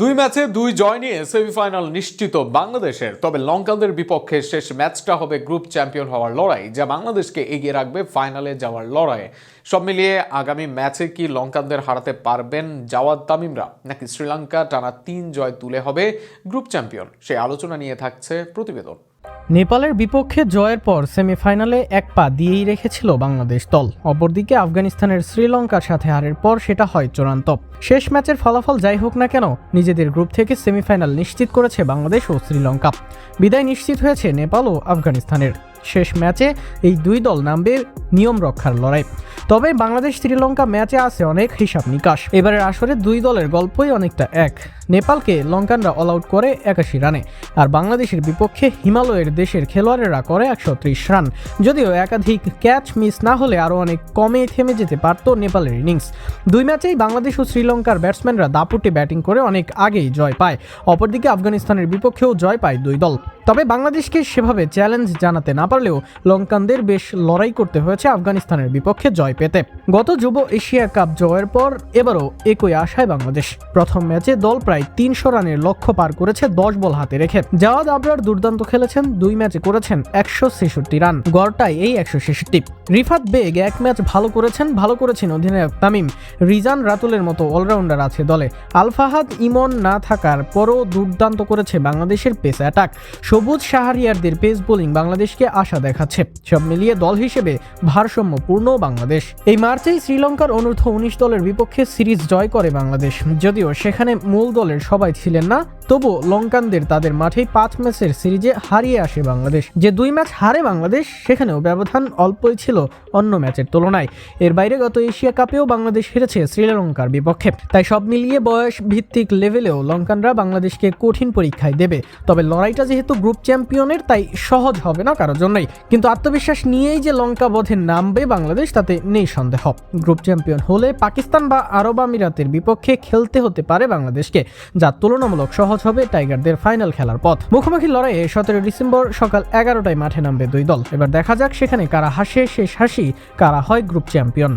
দুই ম্যাচে দুই জয় নিয়ে সেমিফাইনাল নিশ্চিত বাংলাদেশের। তবে লঙ্কানদের বিপক্ষে শেষ ম্যাচটা হবে গ্রুপ চ্যাম্পিয়ন হওয়ার লড়াই, যা বাংলাদেশকে এগিয়ে রাখবে ফাইনালে যাওয়ার লড়াইয়ে। সব মিলিয়ে আগামী ম্যাচে কি লঙ্কানদের হারাতে পারবেন জাওয়াদ তামিমরা, নাকি শ্রীলঙ্কা টানা তিন জয় তুলে হবে গ্রুপ চ্যাম্পিয়ন? সেই আলোচনা নিয়ে থাকছে প্রতিবেদন। নেপালের বিপক্ষে জয়ের পর সেমিফাইনালে এক পা দিয়েই রেখেছিল বাংলাদেশ দল। অপরদিকে আফগানিস্তানের শ্রীলঙ্কার সাথে হারের পর সেটা হয় চূড়ান্ত। শেষ ম্যাচের ফলাফল যাই হোক না কেন, নিজেদের গ্রুপ থেকে সেমিফাইনাল নিশ্চিত করেছে বাংলাদেশ ও শ্রীলঙ্কা। বিদায় নিশ্চিত হয়েছে নেপাল ও আফগানিস্তানের। শেষ ম্যাচে এই দুই দল নামবে নিয়ম রক্ষার লড়াই। তবে বাংলাদেশ শ্রীলঙ্কা ম্যাচে আছে অনেক হিসাব নিকাশ। এবারের আসরে দুই দলের গল্পই অনেকটা এক। নেপালকে লঙ্কানরা অল আউট করে একাশি রানে, আর বাংলাদেশের বিপক্ষে হিমালয়ের দেশের খেলোয়াড়েরা করে একশো ত্রিশ রান। যদিও একাধিক ক্যাচ মিস না হলে আরও অনেক কমে থেমে যেতে পারত নেপালের ইনিংস দুই ম্যাচেই বাংলাদেশ ও শ্রীলঙ্কার ব্যাটসম্যানরা দাপুটে ব্যাটিং করে অনেক আগেই জয় পায়। অপরদিকে আফগানিস্তানের বিপক্ষেও জয় পায় দুই দল। তবে বাংলাদেশকে সেভাবে চ্যালেঞ্জ জানাতে না পারলেও লঙ্কানদের বেশ লড়াই করতে হয়েছে আফগানিস্তানের বিপক্ষে জয় পেতে। গত যুব এশিয়া কাপ জয়ের পর এবারও একই আশায় বাংলাদেশ। প্রথম ম্যাচে দল প্রায় তিনশো রানের লক্ষ্য পার করেছে দশ বল হাতে রেখে। জাওয়াদ আবরার দুর্দান্ত খেলেছেন, দুই ম্যাচে করেছেন একশো ছেষট্টি রান গড়টাই এই একশো ছেষট্টি। রিফাত বেগ এক ম্যাচ ভালো করেছেন ভালো করেছেন অধিনায়ক তামিম। রিজান রাতুলের মতো অলরাউন্ডার আছে দলে। আলফাহাদ ইমন না থাকার পরও দুর্দান্ত করেছে বাংলাদেশের পেস অ্যাটাক। সবুজ সাহারিয়ারদের পেস বোলিং বাংলাদেশকে আশা দেখাচ্ছে। সব মিলিয়ে দল হিসেবে ভারসাম্যপূর্ণ বাংলাদেশ। এই মার্চেই শ্রীলঙ্কার অনূর্ধ্ব উনিশ দলের বিপক্ষে সিরিজ জয় করে বাংলাদেশ। যদিও সেখানে মূল দলের সবাই ছিলেন না তবু লঙ্কানদের তাদের মাঠেই পাঁচ ম্যাচের সিরিজে হারিয়ে আসে বাংলাদেশ। যে দুই ম্যাচ হারে বাংলাদেশ, সেখানেও ব্যবধান অল্পই ছিল অন্য ম্যাচের তুলনায়। এর বাইরে গত এশিয়া কাপেও বাংলাদেশ হেরেছে শ্রীলঙ্কার বিপক্ষে। তাই সব মিলিয়ে বয়স ভিত্তিক লেভেলেও লঙ্কানরা বাংলাদেশকে কঠিন পরীক্ষায় দেবে। তবে লড়াইটা যেহেতু গ্রুপ চ্যাম্পিয়নের তাই সহজ হবে না কারোর জন্যই। কিন্তু আত্মবিশ্বাস নিয়েই যে লঙ্কা বধে নামবে বাংলাদেশ, তাতে নেই সন্দেহ। গ্রুপ চ্যাম্পিয়ন হলে পাকিস্তান বা আরব আমিরাতের বিপক্ষে খেলতে হতে পারে বাংলাদেশকে, যা তুলনামূলক সহজ হবে টাইগারদের ফাইনাল খেলার পথ। মুখোমুখি লড়াইয়ে সতেরো ডিসেম্বর সকাল এগারোটায় মাঠে নামবে দুই দল। এবার দেখা যাক সেখানে কারা হাসে শেষ হাসি, কারা হয় গ্রুপ চ্যাম্পিয়ন।